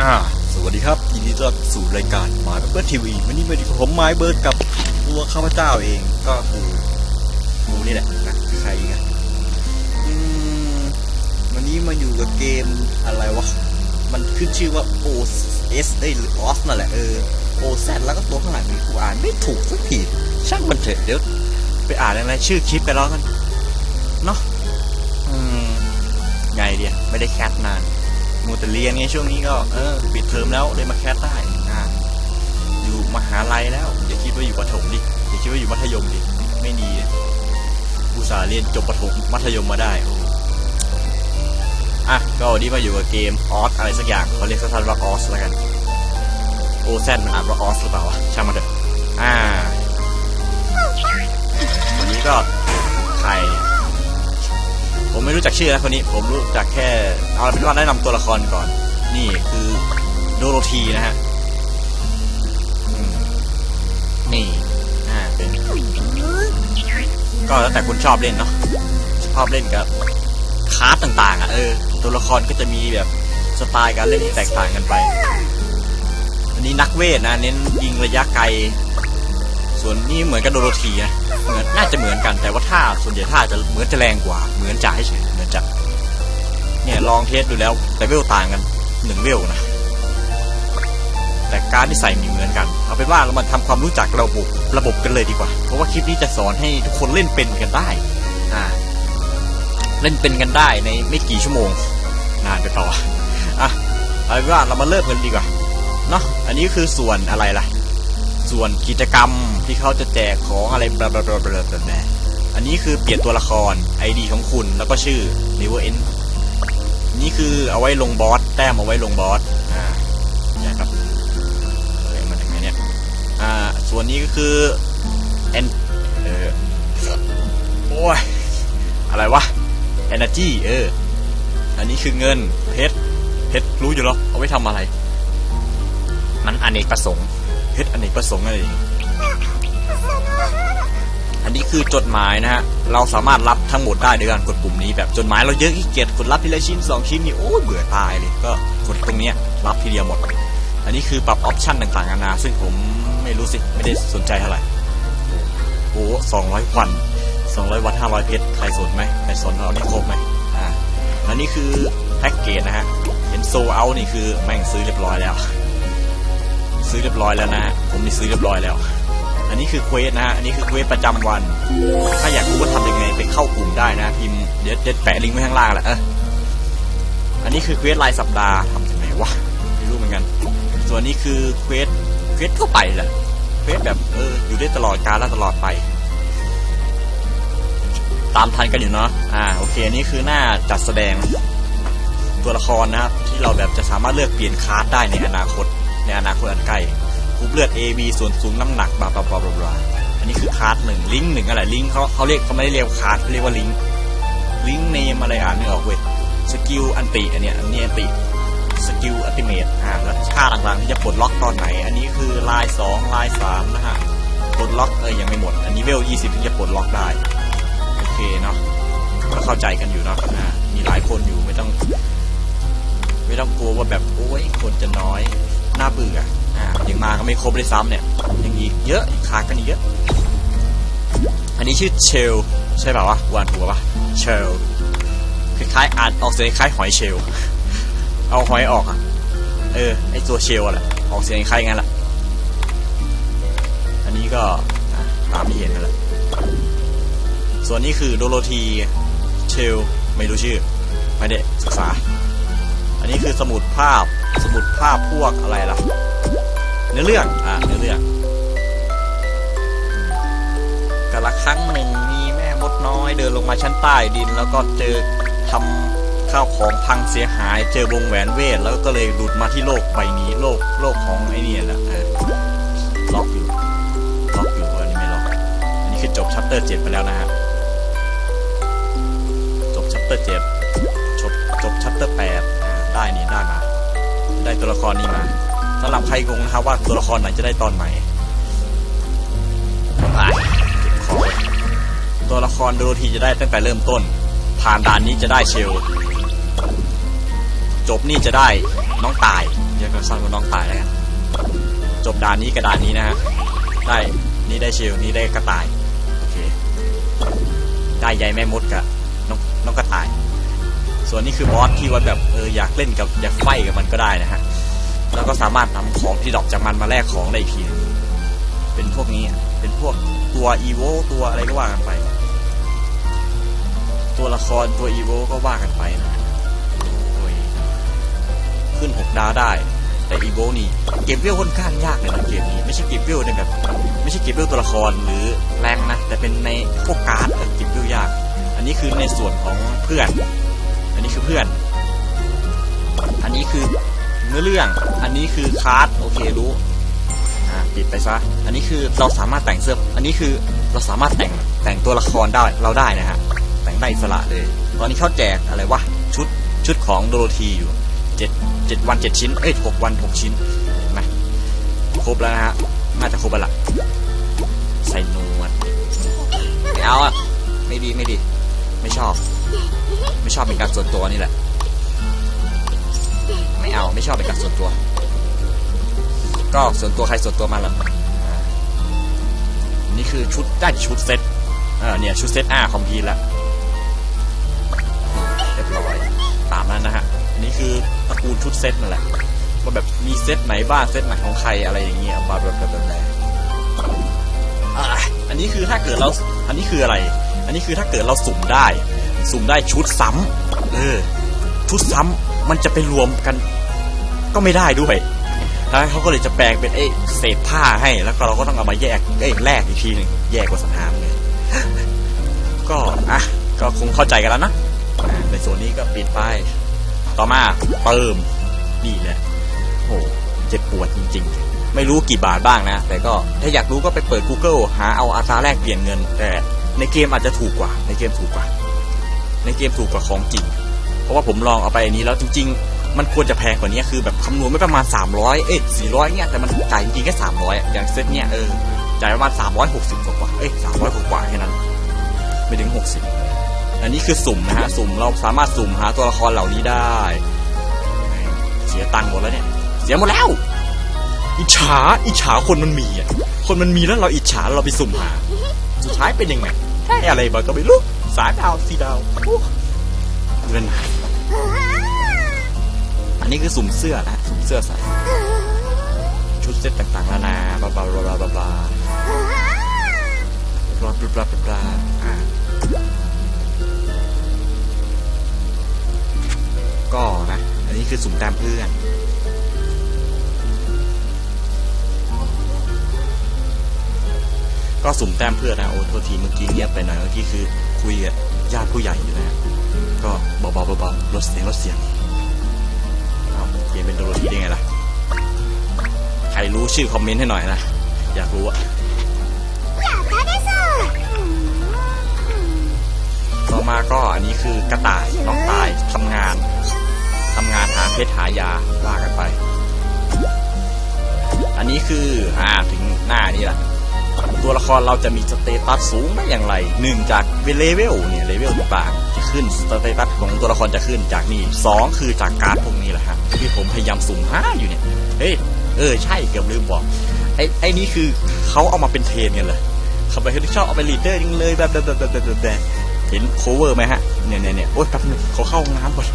อ่าสวัสดีครับยินดีต้อนรับสู่รายการหมายเบิร์ดทีวีวันนี้มาดีกับผมไม้เบิร์ดกับตัวข้าพเจ้าเองก็คือกูนี่แหละนะใครไงวันนี้มาอยู่กับเกมอะไรวะ มันขึ้นชื่อว่า O S ได้หรือ O S นั่นแหละเออ O Z แล้วก็ตัวข้างหลังนี้กูอ่านไม่ถูกสักทีช่างมันเถอะเดี๋ยวไปอ่านอะไรชื่อคลิปไปแล้วกันเนาะอืมไงเดียไม่ได้แคสนาน มัวแต่เรียนไงช่วงนี้ก็เออปิดเทอมแล้วเลยมาแคสได้อ่าอยู่มหาลัยแล้ว อย่าคิดว่าอยู่ประถมดิอย่าคิดว่าอยู่มัธยมดิไม่ดีอุตส่าห์เรียนจบประถมมัธยมมาได้อะก็วันนี้มาอยู่กับเกมออสอะไรสักอย่างเขาเรียกสั้นๆว่าออสแล้วกันโอแซนมันอ่านว่าออสหรือเปล่าวะช่างมันเถอะอ่าวันนี้ก็ใครเนี่ย ผมไม่รู้จักชื่อนะคนนี้ ผมรู้จักแค่เอาเป็นว่าแนะนำตัวละครก่อน นี่คือโดโรธีนะฮะนี่อ่าเป็นก็แล้วแต่คุณชอบเล่นเนาะชอบเล่นกับคาร์ดต่างๆอะเออตัวละครก็จะมีแบบสไตล์การเล่นที่แตกต่างกันไป อันนี้นักเวทนะ เน้นยิงระยะไกล ส่วนนี่เหมือนกับโดโรธีนะเหมือนน่าจะเหมือนกันแต่ว่าท่าส่วนใหญ่ท่าจะเหมือนจะแรงกว่า เหมือนจ่าเฉยเหมือนจะเนี่ยลองเทสดูแล้วแต่เวลต่างกันหนึ่งเวลนะแต่การที่ใส่มีเหมือนกัน เอาเป็นว่าเรามาทำความรู้จักระบบระบบกันเลยดีกว่า เพราะว่าคลิปนี้จะสอนให้ทุกคนเล่นเป็นกันได้อ่าเล่นเป็นกันได้ในไม่กี่ชั่วโมงนานไปต่ออะเอาเป็นว่าเรามาเริ่มกันดีกว่าเนาะอันนี้คือส่วนอะไรล่ะ ส่วนกิจกรรมที่เขาจะแจกของอะไรบลาบลาบลาบลาบลาอันนี้คือเปลี่ยนตัวละคร ID ของคุณแล้วก็ชื่อ Never End นี่คือเอาไว้ลงบอสแต้มเอาไว้ลงบอสอ่าใช่ครับเอ้ยมันยังไงเนี่ยอ่าส่วนนี้ก็คือ End เออโอ้ยอะไรวะ Energy เออ อันนี้คือเงินเพชรเพชรรู้อยู่แล้วเอาไว้ทำอะไร มันอเนกประสงค์ เพชรอเนกประสงค์อะไรอย่างงี้อันนี้คือจดหมายนะฮะ เราสามารถรับทั้งหมดได้ด้วยการกดปุ่มนี้แบบจดหมายเราเยอะขี้เกียจกดรับทีละชิ้นสองชิ้นนี่โอ้ยเบื่อตายเลยก็กดตรงเนี้ยรับทีเดียวหมด อันนี้คือปรับออปชั่นต่างๆนานาซึ่งผมไม่รู้สิไม่ได้สนใจเท่าไหร่โอ้สองร้อยวันสองร้อยวันห้าร้อยเพชรใครสนไหมใครสนเรานี่ครบไหมอ่าอันนี้คือแพ็กเกจนะฮะเห็นโซเอานี่คือแม่งซื้อเรียบร้อยแล้ว ซื้อเรียบร้อยแล้วนะฮะผมนี่ซื้อเรียบร้อยแล้ว อันนี้คือเควสนะฮะอันนี้คือเควสประจำวัน ถ้าอยากรู้ว่าทำยังไงไปเข้ากลุ่มได้นะพิมพ์เดี๋ยวเดี๋ยวแปะลิงก์ไว้ข้างล่างแหละเอออันนี้คือเควสรายสัปดาห์ทำยังไงวะไม่รู้เหมือนกัน ส่วนนี้คือเควสเควสทั่วไปแหละเควสแบบเอออยู่ได้ตลอดกาลและตลอดไป ตามทันกันอยู่เนาะอ่าโอเคอันนี้คือหน้าจัดแสดงตัวละครนะครับที่เราแบบจะสามารถเลือกเปลี่ยนคาร์ดได้ในอนาคต ในอนาคตอันใกล้กรุ๊ปเลือด A B ส่วนสูงน้ำหนักบลาบลาบลาบลาอันนี้คือคาร์ดหนึ่งลิงก์หนึ่งอะไรลิงก์เขาเขาเรียกเขาไม่ได้เรียกว่าคาร์ดเขาเรียกว่าลิงก์ลิงก์เนมอะไรอ่านไม่ออกเว้ยสกิลอันติอันเนี้ยอันนี้อันติสกิลอัติเมตอ่าแล้วค่าต่างๆที่จะปลดล็อกตอนไหน อันนี้คือลายสองลายสามนะฮะปลดล็อกเออยังไม่หมด อันนี้เวลยี่สิบถึงจะปลดล็อกได้โอเคเนาะก็เข้าใจกันอยู่เนาะอ่ามีหลายคนอยู่ไม่ต้อง ไม่ต้องกลัวว่าแบบโอ้ยคนจะน้อย น่าเบื่ออ่ายังมาก็ไม่ครบเลยซ้ำเนี่ยยังอีกเยอะอีกขากันอีกเยอะอันนี้ชื่อเชลใช่ป่าวะวานหัวปะเชลคล้ายๆอ่านออกเสียงคล้ายหอยเชลเอาหอยออกอะเออไอตัวเชลอะแหละออกเสียงคล้ายงั้นแหละอันนี้ก็ตามที่เห็นนั่นแหละส่วนนี้คือโดโรธีเชลไม่รู้ชื่อ ไม่ได้ศึกษา อันนี้คือสมุดภาพ สมุดภาพพวกอะไรล่ะเนื้อเรื่องอ่าเนื้อเรื่องกาละครั้งหนึ่งมีแม่มดน้อยเดินลงมาชั้นใต้ดิน แล้วก็เจอทำข้าวของพังเสียหาย เจอวงแหวนเวทแล้วก็เลยหลุดมาที่โลกใบนี้โลกโลกของไอ้นี่แหละล็อกอยู่ล็อกอยู่อันนี้ไม่ล็อกอันนี้คือจบชัปเตอร์เจ็ดไปแล้วนะฮะจบชัปเตอร์เจ็ดจบจบชัปเตอร์แปดอ่าได้นี่ได้มา ได้ตัวละครนี้มาสำหรับใครงงนะครับว่าตัวละครไหนจะได้ตอนไหนอะเก็บขอตัวละครโดโรธีจะได้ตั้งแต่เริ่มต้น ผ่านด่านนี้จะได้เชล จบนี่จะได้น้องตายเรียกสั้นว่าน้องตายแล้วกันจบด่านนี้กับด่านนี้นะฮะได้นี่ได้เชลนี่ได้กระต่ายโอเคได้ใยแม่มดกับน้องน้องกระต่าย ส่วนนี้คือบอสที่ว่าแบบเอออยากเล่นกับอยากไฟกับมันก็ได้นะฮะ แล้วก็สามารถนำของที่ดรอกจากมันมาแลกของได้อีกทีหนึ่งเป็นพวกนี้เป็นพวกตัวอีโวตัวอะไรก็ว่ากันไป ตัวละครตัวอีโวก็ว่ากันไปนะขึ้นหกดาวได้ แต่อีโวนี่เก็บเวลค่อนข้างยากเลยนะเกมนี้ไม่ใช่เก็บเวลในแบบไม่ใช่เก็บเวลตัวละครหรือแรงนะแต่เป็นในพวกการ์ดเออเก็บเวลยาก อันนี้คือในส่วนของเพื่อน อันนี้คือเพื่อน อันนี้คือเนื้อเรื่อง อันนี้คือคาร์ดโอเครู้ปิดไปซะ อันนี้คือเราสามารถแต่งเสื้อ อันนี้คือเราสามารถแต่งแต่งตัวละครได้เราได้นะฮะ แต่งได้อิสระเลย ตอนนี้เขาแจกอะไรวะชุดชุดของโดโรธีอยู่เจ็ดเจ็ดวันเจ็ดชิ้น เอ้ยหกวันหกชิ้นเห็นไหมครบแล้วนะฮะ น่าจะครบแล้วล่ะ ใส่นวดไม่เอาอะ ไม่ดีไม่ดี ไม่ชอบ ไม่ชอบเป็นการส่วนตัวนี่แหละ ไม่เอาไม่ชอบเป็นการส่วนตัว ก็ส่วนตัวใครส่วนตัวมันละอ่านี่คือชุดได้ชุดเซ็ตเออเนี่ยชุดเซ็ตอาคอมพีล้วเรียบร้อยตามนั้นนะฮะอันนี้คือตระกูลชุดเซ็ตนั่นแหละว่าแบบมีเซ็ตไหนบ้างเซ็ตไหนของใครอะไรอย่างเงี้ยมาแบบแบบแบบแบบอันนี้คือถ้าเกิดเรา อันนี้คืออะไร อันนี้คือถ้าเกิดเราสุ่มได้ สุ่มได้ชุดซ้ำเออชุดซ้ำมันจะไปรวมกัน ก็ไม่ได้ด้วยแล้วเขาก็เลยจะแปลงเป็นไอ้เศษผ้าให้แล้วก็เราก็ต้องเอามาแยกเอ้แลกอีกทีหนึ่งแยกกว่าสันหามเลยก็อะก็คงเข้าใจกันแล้วนะในส่วนนี้ก็ปิดไป ต่อมาเติมนี่แหละโหเจ็บปวดจริง ๆ ไม่รู้กี่บาทบ้างนะ แต่ก็ถ้าอยากรู้ก็ไปเปิด Google หาเอาอัตราแลกเปลี่ยนเงิน แต่ในเกมอาจจะถูกกว่า ในเกมถูกกว่า ในเกมถูกกว่าของจริง เพราะว่าผมลองเอาไปอันนี้แล้วจริง ๆ มันควรจะแพงกว่านี้คือแบบคำนวณไม่ประมาณ 300 เอ้ย400เนี่ยแต่มันจ่ายจริงๆแค่300อะอย่างเซตเนี่ยเออจ่ายประมาณ 360 กว่ากว่าเอ้ย300กว่ากว่าแค่นั้น ไม่ถึง 60 อันนี้คือสุ่มนะฮะสุ่มเราสามารถสุ่มหาตัวละครเหล่านี้ได้ เสียตังค์หมดแล้วเนี่ย เสียหมดแล้ว อิจฉาอิจฉาคนมันมีอะคนมันมีแล้วเราอิจฉาเราไปสุ่มหา สุดท้ายเป็นยังไงได้อะไรมาก็ไม่รู้ สาดาวสีดาวเงินอันนี้คือสุ่มเสื้อนะสุ่มเสื้อใส่ ชุดเซ็ตต่างๆนานาบลาบาบาบาบาบลาปลาปลาปลาก็นะ อันนี้คือสุ่มตามเพื่อนก็สุ่มแต้มเพื่อนนะโอ้โทษทีเมื่อกี้เงียบไปหน่อยเมื่อกี้คือ คุยกับญาติผู้ใหญ่อยู่นะก็เบาๆเบาๆลดเสียงลดเสียงเอาเกมเป็นโดโรธีได้ไงล่ะ ใครรู้ชื่อคอมเมนต์ให้หน่อยนะ อยากรู้อะต่อมาก็อันนี้คือกระต่ายน้องตายทำงานทำงานหาเพชรหายาว่ากันไป อันนี้คืออ่าถึงหน้านี่แหละ ตัวละครเราจะมีสเตตัสสูงได้อย่างไรหนึ่งจากเลเวลเนี่ยเลเวลต่างๆจะขึ้นสเตตัสของตัวละครจะขึ้นจากนี่สองคือจากการ์ดพวกนี้แหละฮะที่ผมพยายามสุ่มหาอยู่เนี่ยเฮ้ยเออใช่เกือบลืมบอกไอ้ไอ้นี่คือเขาเอามาเป็นเทรนกันเลยเขาไปเขาชอบเอาไปลีดเดอร์จริงเลยแบบแบบแบบแบบแบบแบบเห็นโคเวอร์ไหมฮะเนี่ยเนี่ยเนี่ยโอ๊ยแป๊บนึงเขาเข้าห้องน้ำก่อน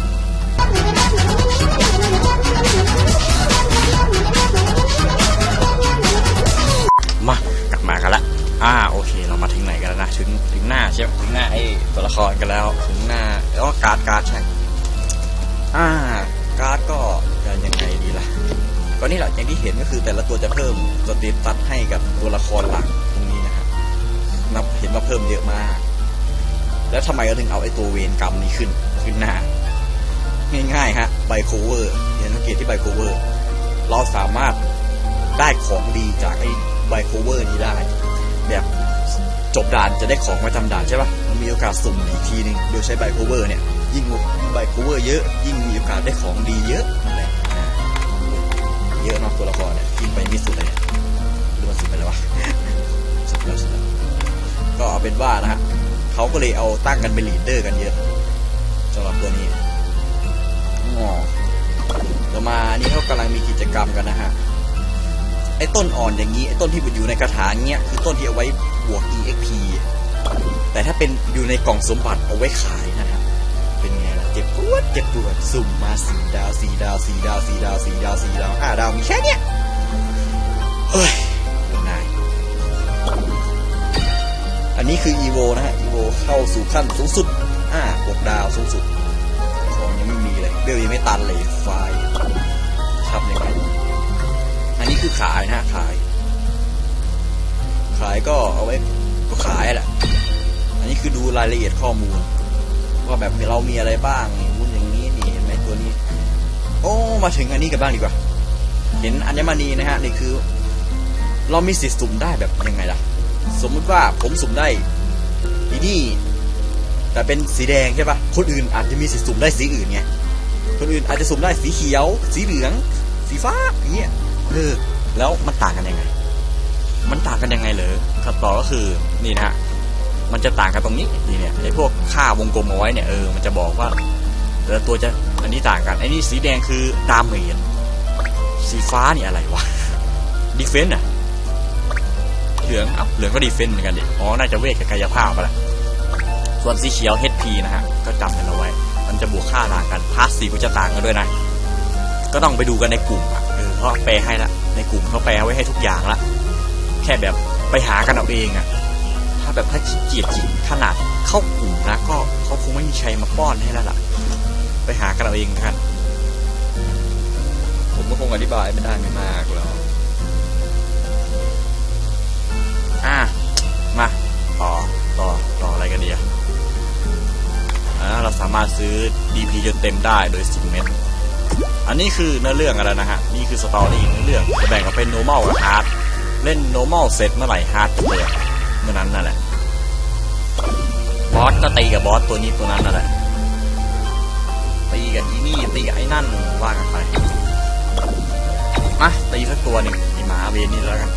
มากันละอ่าโอเค เรามาถึงไหนกันแล้วนะถึงถึงหน้าใช่ไหมถึงหน้าไอ้ตัวละครกันแล้วถึงหน้าแล้วก็การ์ดการ์ดใช่อ่าการ์ดก็จะยังไงดีล่ะก็นี่แหละอย่างที่เห็นก็คือแต่ละตัวจะเพิ่มสเตตัสให้กับตัวละครหลักตรงนี้นะครับนับเห็นว่าเพิ่มเยอะมาก แล้วทำไมก็ถึงเอาไอ้ตัวเวนกรรมนี้ขึ้นขึ้นหน้า ง่ายๆฮะไบโคเวอร์เห็นสังเกตที่ไบโคเวอร์เราสามารถได้ของดีจากไอ้ ไบโคเวอร์นี้ได้ แบบจบด่านจะได้ของไว้ทำด่านใช่ปะมันมีโอกาสสุ่มอีกทีหนึงโดยใช้ไบโคเวอร์เนี่ย ยิ่งไบโคเวอร์เยอะ ยิ่งมีโอกาสได้ของดีเยอะนั่นแหละเยอะนอกตัวละครเนี่ยกินไปม่สุดเลยหรือมันสุดไปแล้ววะสุดแล้วสุดแล้วก็เอาเป็นว่านะฮะเขาก็เลยเอาตั้งกันเป็นลีดเดอร์กันเยอะสำหรับตัวนี้อ๋อแล้วมานี่เขากำลังมีกิจกรรมกันนะฮะ ไอ้ต้นอ่อนอย่างนี้ไอ้ต้นที่อยู่ในกระถางเนี้ยคือต้นที่เอาไว้บวก EXP แต่ถ้าเป็นอยู่ในกล่องสมบัติเอาไว้ขายนะฮะเป็นไงล่ะเจ็บปวดเจ็บปวดสุ่มมาสี่ดาวสี่ดาวสี่ดาวสี่ดาวสี่ดาวสี่ดาวห้าดาวมีแค่เนี้ยเฮ้ยนายอันนี้คือ EVO นะฮะ EVO เข้าสู่ขั้นสูงสุดอ่าบวกดาวสูงสุดของยังไม่มีเลยเบลยังไม่ตันเลยไฟทำยังไง คือขายนะขาย ขายก็เอาไว้ก็ขายแหละ อันนี้คือดูรายละเอียดข้อมูล ว่าแบบเรามีอะไรบ้างนี่วุ้นอย่างนี้นี่เห็นไหมตัวนี้ โอ้มาถึงอันนี้กันบ้างดีกว่า เห็นอัญมณีนะฮะนี่คือ เรามีสิทธิ์สุ่มได้แบบยังไงล่ะ สมมุติว่าผมสุ่มได้อีนี่แต่เป็นสีแดงใช่ปะคนอื่นอาจจะมีสิทธิ์สุ่มได้สีอื่นไง คนอื่นอาจจะสุ่มได้สีเขียว สีเหลือง สีฟ้าอย่างเงี้ย เออ แล้วมันต่างกันยังไง มันต่างกันยังไงเหรอคำตอบก็คือนี่นะฮะมันจะต่างกันตรงนี้นี่เนี่ยไอ้พวกค่าวงกลมเอาไว้เนี่ยเออมันจะบอกว่าแต่ละตัวจะอันนี้ต่างกันไอ้นี่สีแดงคือดาเมจสีฟ้านี่อะไรวะดีเฟนต์อะเหลืองเอ้าเหลืองก็ดีเฟนต์เหมือนกันดิอ๋อน่าจะเวทกับกายภาพไปละส่วนสีเขียว HP นะฮะก็จำกันเอาไว้ มันจะบวกค่าต่างกันพาสซีฟก็จะต่างกันด้วยนะ ก็ต้องไปดูกันในกลุ่มอะเออเขาะแปลให้ละ ในกลุ่มเขาแปลไว้ให้ทุกอย่างละ แค่แบบไปหากันเอาเองอะถ้าแบบถ้าขี้เกียจขนาดเข้ากลุ่มนะก็เขาคงไม่มีใครมาป้อนให้แล้วล่ะ ไปหากันเอาเองกัน ผมก็คงอธิบายไม่ได้ไม่มากหรอกอะมาต่อต่อต่ออะไรกันดีอะอ่าเราสามารถซื้อ DP จนเต็มได้โดย 10 เม็ด อันนี้คือเนื้อเรื่องอะไรนะฮะ นี่คือสตอรี่เนื้อเรื่องจะแบ่งออกเป็น normal กับ hard เล่น normal เสร็จเมื่อไหร่ hard จะเปิดเมื่อนั้นนั่นแหละ บอสก็ตีกับบอสตัวนี้ตัวนั้นนั่นแหละ ตีกับอีนี่ตีกับไอ้นั่นว่ากันไป มาตีสักตัวหนึ่งไอหมาเวนนี่แล้วกัน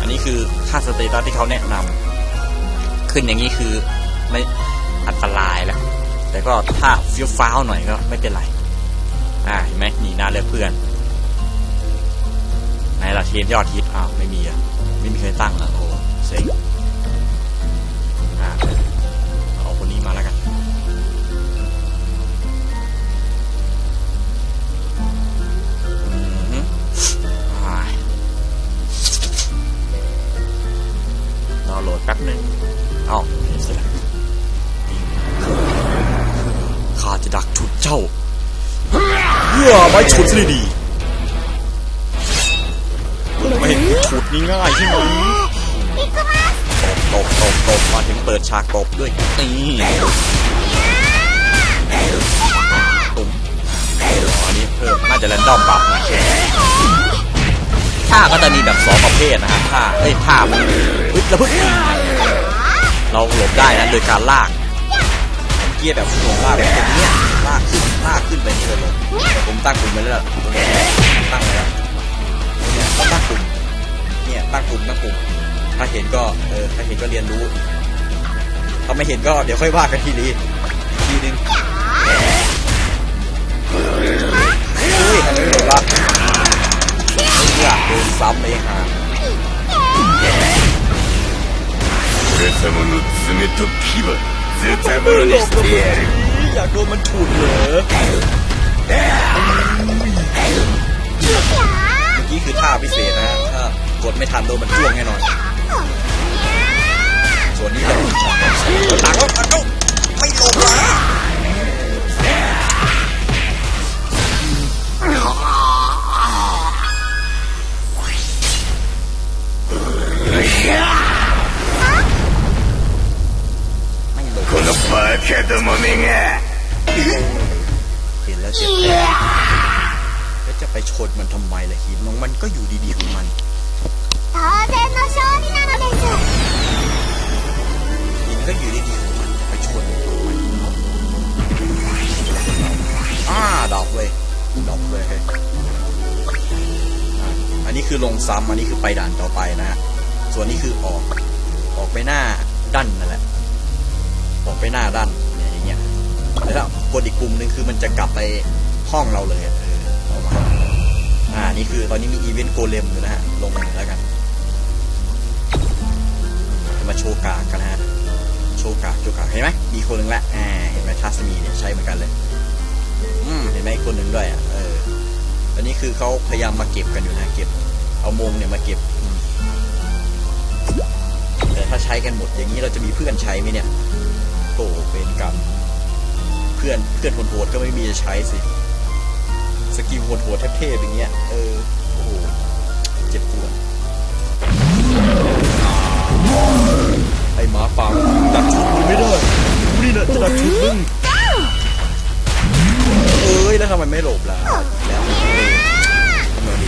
อันนี้คือค่าสเตตัสที่เขาแนะนำ ขึ้นอย่างนี้คือไม่อันตรายแล้ว แต่ก็ถ้าเฟี้ยวฟ้าวหน่อยก็ไม่เป็นไร อ่าเห็นไหมหนีหน้าเลือกเพื่อนไหนล่ะเทียนยอดฮิตอ้าวไม่มีอะไม่มีใครตั้งอะโอ้เซ็ง แล้วพึ่งเราหลบได้นะโดยการลากเกียร์แบบหลงลากแบบเนี้ยลากขึ้นลากขึ้นไปนี่เลยเลยแต่ผมตั้งกลุ่มไว้แล้วล่ะตรงนี้ตั้งไว้แล้วเนี่ยตั้งกลุ่มเนี่ยตั้งกลุ่มตั้งกลุ่มถ้าเห็นก็เออถ้าเห็นก็เรียนรู้ถ้าไม่เห็นก็เดี๋ยวค่อยว่ากันทีนี้ทีนึงเฮ้ยทำไมไม่โดนละเลือโดนซ้ำเองฮะ 俺様の爪と牙ズタボロにしてやる อยากโดนมันฉุดเหรอเมื่อกี้คือท่าพิเศษนะฮะถ้ากดไม่ทันโดนมันจ้วงแน่นอน ส่วน ส่วนนี้คือออกออกไปหน้าด้านนั่นแหละ ออกไปหน้าด้านเนี่ยอย่างเงี้ยแล้วกดอีกปุ่มหนึ่งคือมันจะกลับไปห้องเราเลยอะเออเอามานี้คือตอนนี้มีอีเวนต์โกเลมอยู่นะฮะลงมาแล้วกันจะมาโชว์กากกันนะฮะโชว์กากโชว์กากเห็นไหมมีคนหนึ่งละอ่าเห็นไหมทัสมีเนี่ยใช้เหมือนกันเลยอืมเห็นไหมอีกคนหนึ่งด้วยอะเอออันนี้คือเขาพยายามมาเก็บกันอยู่นะเก็บเอามงเนี่ยมาเก็บอื ถ้าใช้กันหมดอย่างนี้เราจะมีเพื่อนใช้ไหมเนี่ยโอ้เป็นกรรมเพื่อนเพื่อนโหดๆก็ไม่มีจะใช้สิ สกิลโหดๆเทพๆอย่างเงี้ยเออโอ้โหเจ็บปวดไอ้หมาป่าดักชุดมึงไม่ได้กูนี่นะจะดักชุดมึงเอ้ยแล้วทำไมไม่หลบล่ะแล้วเออทำไมดี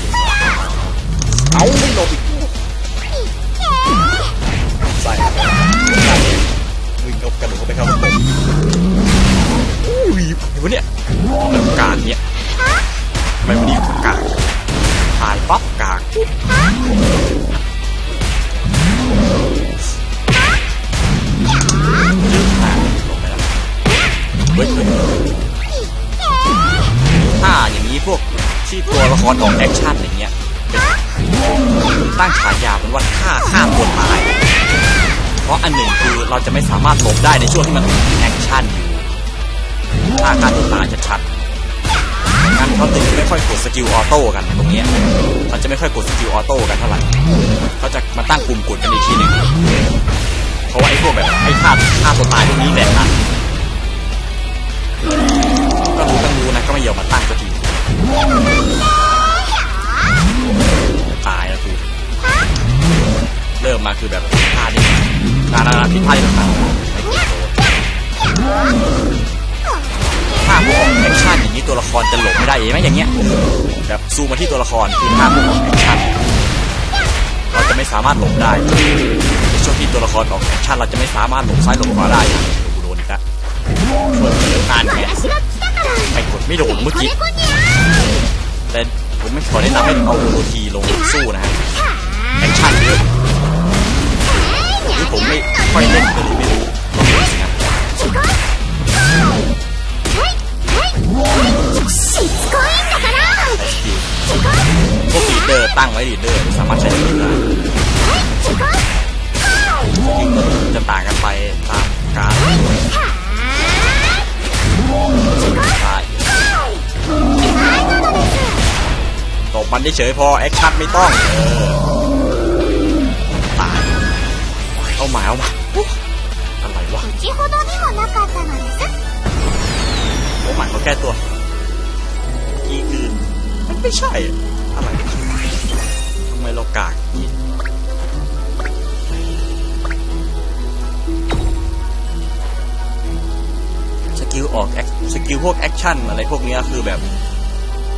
เอาไม่หลบอีก วิ่งกระโดดเข้าไปเข้าระบบอุ้ยเห็นปะเนี่ยแบบกากเนี่ยทำไมวันนี้กากถ่ายป๊อปกากยืดผ่านลงถ้าอย่างนี้พวกที่ตัวละครของแอคชั่นอย่างเงี้ยตั้งฉายาเป็นว่าฆ่าฆ่าคนตาย เพราะอันหนึ่งคือเราจะไม่สามารถหลบได้ในช่วงที่มันแอคชั่นอยู่ฆ่าฆ่าตัวตายชัดๆงั้นเขาถึงไม่ค่อยกดสกิลออโต้กันตรงเนี้ยเขาจะไม่ค่อยกดสกิลออโต้กันเท่าไหร่เขาจะมาตั้งปุ่มกดกันอีกทีหนึ่งเพราะว่าไอ้พวกแบบไอ้ท่าท่าตัวตายพวกนี้แหละนะก็รู้กันรู้นะก็ไม่ยอมมาตั้งสักทีตายแล้วคือเริ่มมาคือแบบท่านี้ นานๆพิไทยต่างๆถ้าพวกแอคชั่นอย่างนี้ตัวละครจะหลบไม่ได้เองไหมอย่างเงี้ยแบบซูมมาที่ตัวละครคือถ้าพวกแอคชั่นเราจะไม่สามารถหลบได้ในช่วงที่ตัวละครออกแอคชั่นเราจะไม่สามารถหลบซ้ายหลบขวาได้กูโดนอีกแล้วส่วนเรื่องการแข่ไปกดไม่โดนเมื่อกี้แต่ผมไม่ขอได้นำให้เอาโรทีลงสู้นะฮะแอคชั่นเยอะือผมไม่ค่อยเล่นเลยไม่รู้ต้องดูสินะพวกลีเดอร์ตั้งไว้ดีเดอร์สามารถใช้ได้จะต่างกันไปตามการตกยตบได้เฉยพอแอคชั่นไม่ต้องเออ เอาม่เอามาอะไรวะโอ้หมายเขาแก้ตัวกี่คืนมันไม่ใช่อะไรทำไมเรากากนี่สกิลออกสกิลพวกแอคชั่นอะไรพวกนี้คือแบบ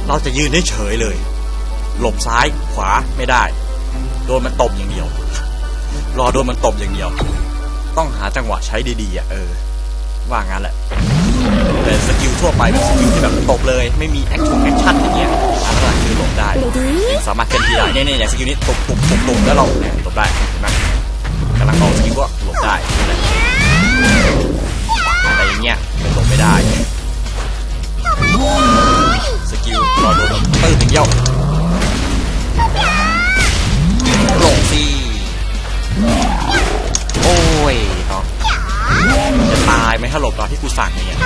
เราจะยืนเฉยเลย หลบซ้ายขวาไม่ได้ โดนมันตบอย่างเดียว รอโดนมันตบอย่างเดียว ต้องหาจังหวะใช้ดีๆอะเออ ว่างั้นแหละ แต่สกิลทั่วไปเป็นสกิลที่แบบตบเลย ไม่มีแอคชั่นแอคชั่นอย่างเงี้ยอันนั้นคือหลบได้ สามารถเคลื่อนที่ได้เนี่ยเนี่ยอย่างสกิลนี้ตบตบตบตบแล้วเราเนี่ยหลบได้เห็นไหมกำลังออกสกิลก็หลบได้นี่แหละแต่อย่างเงี้ยมันหลบไม่ได้ สกิลรอโดนตื้อถึงเยี่ยว โอ้ยเนาะจะตายไหมถ้าหลบตอนที่กูสั่งเนี่ย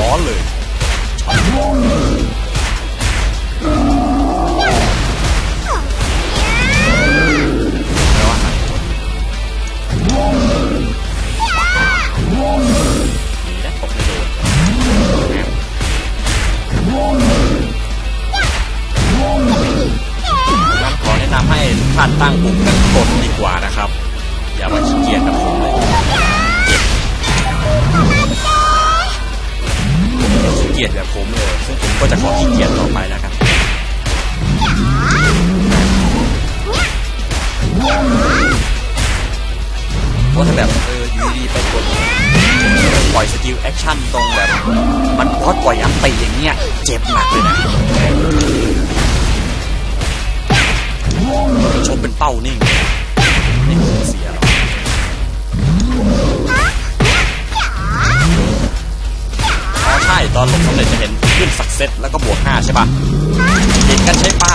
ร้อนเลย ปะเห็นกันใช่ปะ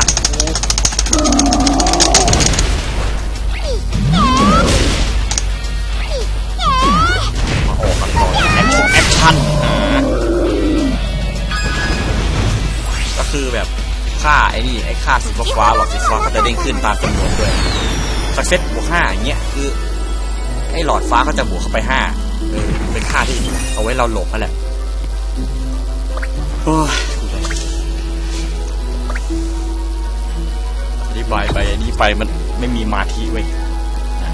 มาออกกันต่อแอคชั่นแอคชั่นก็คือแบบค่าไอ้นี่ไอ้ค่าสีฟ้าหลอดสีฟ้าก็จะเด้งขึ้นตามจำนวนด้วยสักเซตบวกห้าอย่างเงี้ยคือไอ้หลอดฟ้าก็จะบวกเข้าไปห้าเออเป็นค่าที่เอาไว้เราหลบนั่นแหละ บายไปอันนี้ไปมันไม่มีมาทีเว้ย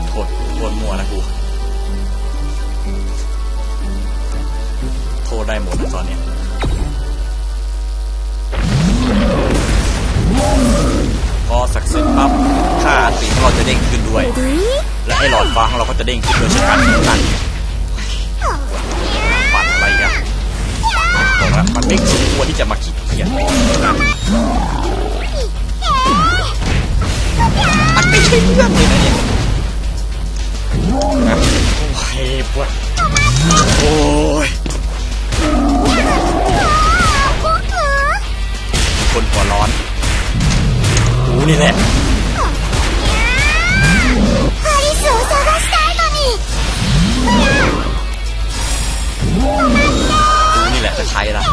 โทษโทษมัวนะกูโทษได้หมดนะตอนเนี้ยพอสักเสร็จปั๊บค่าอันตีของเราจะเด้งขึ้นด้วย และไอ้หลอดฟ้าของเราก็จะเด้งขึ้นโดยเช่นกันนั่นปัดอะไรกันบอกแล้วมันไม่สมควรที่จะมาขี้เกียจ มันไม่ใช่เรื่องเลยนะเนู่นยโอ้ยคนหัวร้อนกูนี่แหละนี่แหละจะใช้ละ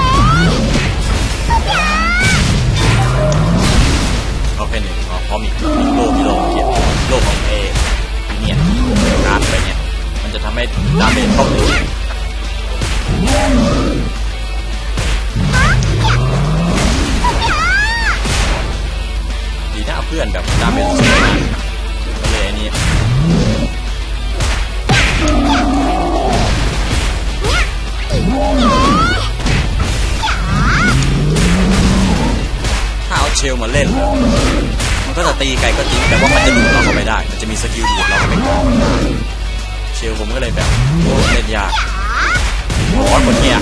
อ๋อพร้อมอีกโลกที่โลกเขียนโลกของเอเนี่ยการไปเนี่ย มันจะทำให้ดาเมจเข้าหนึ่งดีนะเอาเพื่อนแบบดาเมจสูงมากก็เลยอันนี้ถ้าเอาเชลมาเล่นเหรอ ก็จะตีไกลก็จริงแต่ว่ามันจะดูดเราเข้าไปได้ มันจะมีสกิลดูดเราเข้ไปก่อนเชลผมก็เลยแบบเล่นยากบอสคนเนี้ย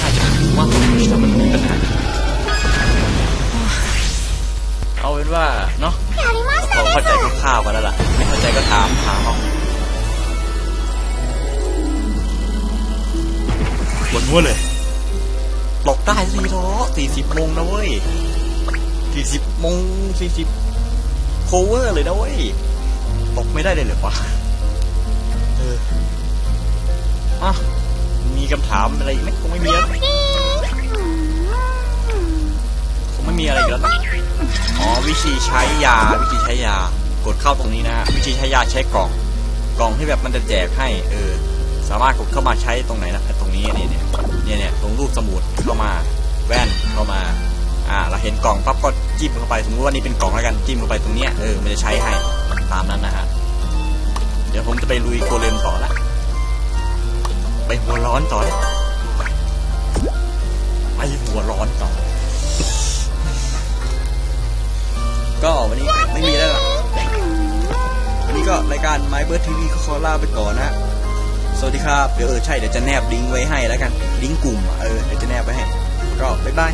ถ้าจะรู้ว่าผมจะมันมีปัญหาเอาเป็นว่าเนาะผมเข้าใจคร่าวกันแล้วล่ะ ไม่เข้าใจก็ถามถามเอาปวดหัวเลย ตกได้สิท้อสี่สิบโมงนะเว้ยสี่สิบโมงสี่สิบโคเวอร์เลยนะเว้ย ตกไม่ได้เลยเหรอวะเอออะมีคำถามอะไรอีกไหมคงไม่มีแล้วคงไม่มีอะไรแล้วนะอ๋อวิธีใช้ยา วิธีใช้ยากดเข้าตรงนี้นะฮะวิธีใช้ยาใช้กล่อง กล่องที่แบบมันจะแจกให้ เออ สามารถกดเข้ามาใช้ตรงไหนนะตรงนี้นี่เนี่ยเนี่ยเนี่ยตรงรูปสมุดเข้ามาแว่นเข้ามาอ่าเราเห็นกล่องปั๊บก็จิ้มเข้าไปสมมติว่านี่เป็นกล่องแล้วกันจิ้มเข้าไปตรงเนี้ยเออมันจะใช้ให้ตามนั้นนะฮะเดี๋ยวผมจะไปลุยโกเลมต่อละไปหัวร้อนต่อละไปหัวร้อนต่อ ก็วันนี้ไม่มีแล้วล่ะวันนี้ก็รายการ My Bird TV ขอลาไปก่อนนะ สวัสดีครับ เดี๋ยวเออใช่เดี๋ยวจะแนบลิงก์ไว้ให้แล้วกัน ลิงก์กลุ่ม เออเดี๋ยวจะแนบไว้ให้ ก็บ๊ายบาย